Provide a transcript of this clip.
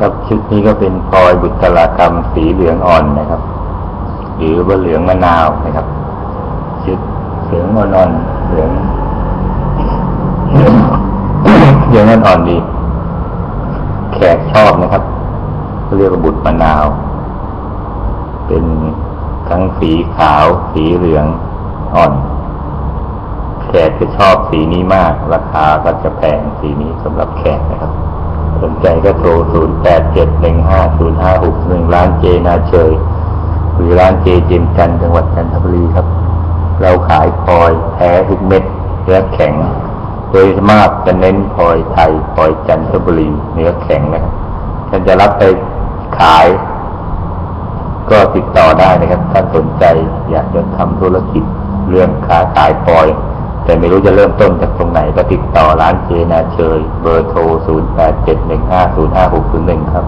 ครับชุดนี้ก็เป็นพลอยบุตรกรรมสีเหลืองอ่อนนะครับ หรือว่าเหลืองมะนาวนะครับ ชุดเหลืองอ่อนเหลืองเหลืองอ่อนดี แขกชอบนะครับเขาเรียกว่าบุตรมะนาว เป็นทั้งสีขาวสีเหลืองอ่อน แขกจะชอบสีนี้มาก ราคาก็จะแพงสีนี้สำหรับแขกนะครับ ใจก็โทร 0 8 7 1 5 0 5 6 1 ร้านเจนาเชย หรือร้านเจเจมจันจังหวัดจันทบุรีครับ เราขายพลอยแท้ทุกเม็ดเนื้อแข็ง โดยมากจะเน้นพลอยไทยพลอยจันทบุรีเนื้อแข็งนะครับท่านจะรับไปขาย ก็ติดต่อได้นะครับ ถ้าสนใจอยากจะทำธุรกิจเรื่องค้าขายพลอย แต่ไม่รู้จะเริ่มต้นจากตรงไหนก็ติดต่อร้านเจนาเชย เบอร์โทร 0 8 7 1 5 0 5 6 0 1 ครับ